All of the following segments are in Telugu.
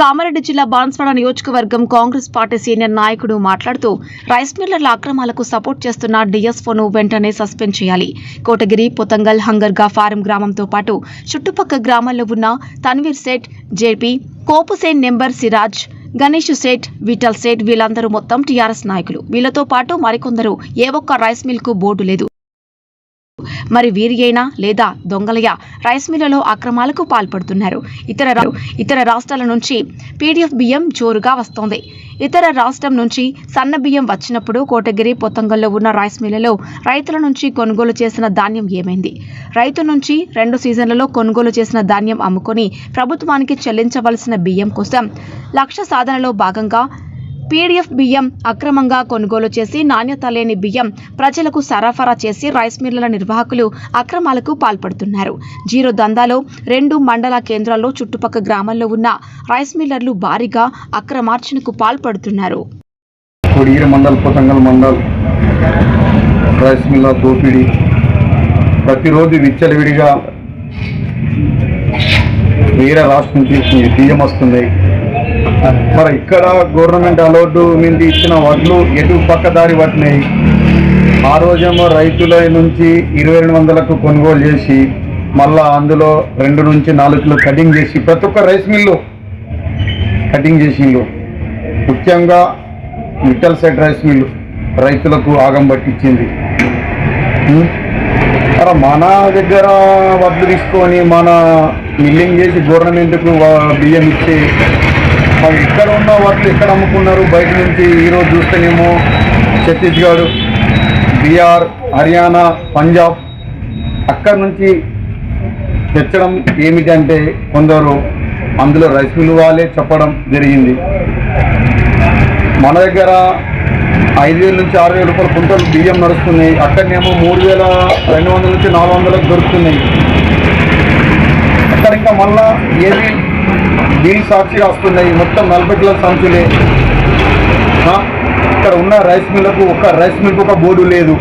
కామారెడ్డి జిల్లా బాన్స్వాడ నియోజకవర్గం కాంగ్రెస్ పార్టీ సీనియర్ నాయకుడు మాట్లాడుతూ రైస్ మిల్లర్ల అక్రమాలకు సపోర్ట్ చేస్తున్న డిఎస్ఓను వెంటనే సస్పెండ్ చేయాలి. కోటగిరి పొతంగల్ హంగర్గా ఫారం గ్రామంతో పాటు చుట్టుపక్క గ్రామాల్లో ఉన్న తన్వీర్ సేట్ జేపీ కోపుసేన్ నెంబర్ సిరాజ్ గణేష్ సేట్ విఠల్ సేట్ వీళ్ళందరూ మొత్తం టీఆర్ఎస్ నాయకులు. వీళ్ళతో పాటు మరికొందరు ఏ ఒక్క రైస్ మిల్కు బోర్డు లేదు. మరి వీరియైనా లేదా దొంగలయ రైస్ మిల్లులో అక్రమాలకు పాల్పడుతున్నారు. ఇతర ఇతర రాష్ట్రాల నుంచి పీడీఎఫ్ బియ్యం జోరుగా వస్తోంది. ఇతర రాష్ట్రం నుంచి సన్న బియ్యం వచ్చినప్పుడు కోటగిరి పొత్తంగల్లో ఉన్న రైస్ మిల్లులో రైతుల నుంచి కొనుగోలు చేసిన ధాన్యం ఏమైంది? రైతు నుంచి రెండు సీజన్లలో కొనుగోలు చేసిన ధాన్యం అమ్ముకొని ప్రభుత్వానికి చెల్లించవలసిన బియ్యం కోసం లక్ష్య సాధనలో భాగంగా పీడీఎఫ్ బియ్యం అక్రమంగా కొనుగోలు చేసి నాణ్యత లేని బియ్యం ప్రజలకు సరఫరా చేసి రైస్ మిల్లుల నిర్వాహకులు అక్రమాలకు పాల్పడుతున్నారు. జీరో దందాలో రెండు మండల కేంద్రాల్లో చుట్టుపక్కల గ్రామాల్లో ఉన్న రైస్ మిల్లర్లు భారీగా అక్రమార్చనకు పాల్పడుతున్నారు. మండల్ పొతంగల్ మండల్ రైస్ మిల్ల దోపిడీ ప్రతిరోజు విచ్చలవిడిగా వేరే రాష్ట్రం నుంచి బియ్యం వస్తుంది. మరి ఇక్కడ గవర్నమెంట్ అలౌడ్ మీద ఇచ్చిన వడ్లు ఎటు పక్క దారి పట్టినాయి? ఆ రోజేమో రైతుల నుంచి ఇరవై రెండు వందలకు కొనుగోలు చేసి మళ్ళా అందులో రెండు నుంచి నాలుగు కిలో కటింగ్ చేసి ప్రతి ఒక్క రైస్ మిల్లు కటింగ్ చేసిండు ముఖ్యంగా మిట్టల్ సెట్ రైస్ మిల్లు రైతులకు ఆగం పట్టించింది. ఉం? మరి మన దగ్గర వడ్లు తీసుకొని మన మిల్లింగ్ చేసి గవర్నమెంట్కు బియ్యం ఇచ్చి మరి ఇక్కడ ఉన్న వాళ్ళు ఎక్కడ అమ్ముకున్నారు? బయట నుంచి ఈరోజు చూస్తేనేమో ఛత్తీస్గఢ్ బీహార్ హర్యానా పంజాబ్. అక్కడ నుంచి తెచ్చడం ఏమిటంటే కొందరు అందులో రైస్ మిల్ వాళ్ళే చెప్పడం జరిగింది. మన దగ్గర ఐదు వేల నుంచి ఆరు వేల రూపాయల కుంటలు బియ్యం నడుస్తున్నాయి. అక్కడనేమో మూడు వేల రెండు వందల నుంచి నాలుగు వందలకు దొరుకుతున్నాయి. అక్కడ ఇంకా మళ్ళీ ఏది బిల్ సాక్షిగా వస్తున్నాయి మొత్తం నలభై కిలోల సంచులే. ఇక్కడ ఉన్న రైస్ మిల్లకు ఒక రైస్ మిల్కు ఒక బోర్డు లేదు.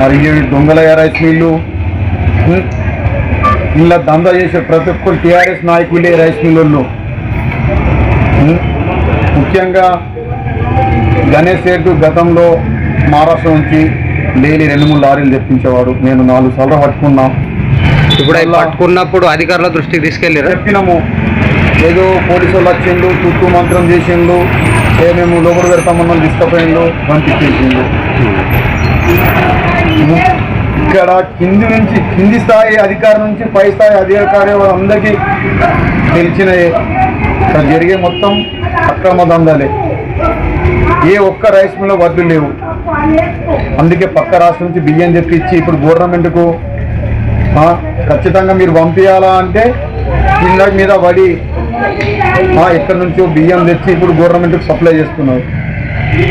మరి దొంగలయ్య రైస్ మిల్లు ఇలా దందా చేసే ప్రతి ఒక్కరు టీఆర్ఎస్ నాయకులే రైస్ మిల్లుల్లో ఉం, ముఖ్యంగా గణేష్ సేటు గతంలో మహారాష్ట్ర నుంచి డైలీ రెండు మూడు లారీలు తెప్పించేవాడు. నేను నాలుగు సార్లు పట్టుకున్నాం. ఇప్పుడు పట్టుకున్నప్పుడు అధికారుల దృష్టికి తీసుకెళ్ళారు. చెప్పినాము. ఏదో పోలీసు వాళ్ళు వచ్చిండు చుట్టూ మంత్రం చేసిండు ఏ మేము లోపల పెడతామన్నాం తీసుకుపోయిండు పంపించేసిండు. ఇక్కడ కింది నుంచి కింది స్థాయి అధికారి నుంచి పై స్థాయి అధికారి అందరికీ తెలిసిన ఇక్కడ జరిగే మొత్తం అక్రమ దందాలే. ఏ ఒక్క రైస్ మిల్లో వడ్లు లేవు. అందుకే పక్క రాష్ట్రం నుంచి బియ్యం తెప్పించి ఇప్పుడు గవర్నమెంట్కు ఖచ్చితంగా మీరు పంపించాలా అంటే కింద మీద పడి ఇక్కడ నుంచి నుంచో బియ్యం తెచ్చి ఇప్పుడు గవర్నమెంట్కి సప్లై చేస్తున్నారు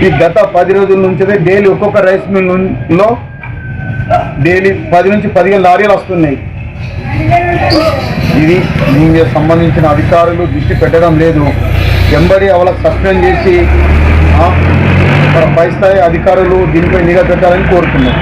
ఈ గత పది రోజుల నుంచి డైలీ ఒక్కొక్క రైస్ మిల్ డైలీ పది నుంచి పదిహేను లారీలు వస్తున్నాయి. ఇది దీనికి సంబంధించిన అధికారులు దృష్టి పెట్టడం లేదు. ఎంబడి వాళ్ళకి సస్పెండ్ చేసి పై స్థాయి అధికారులు దీనిపై నిఘా పెట్టాలని కోరుతున్నాం.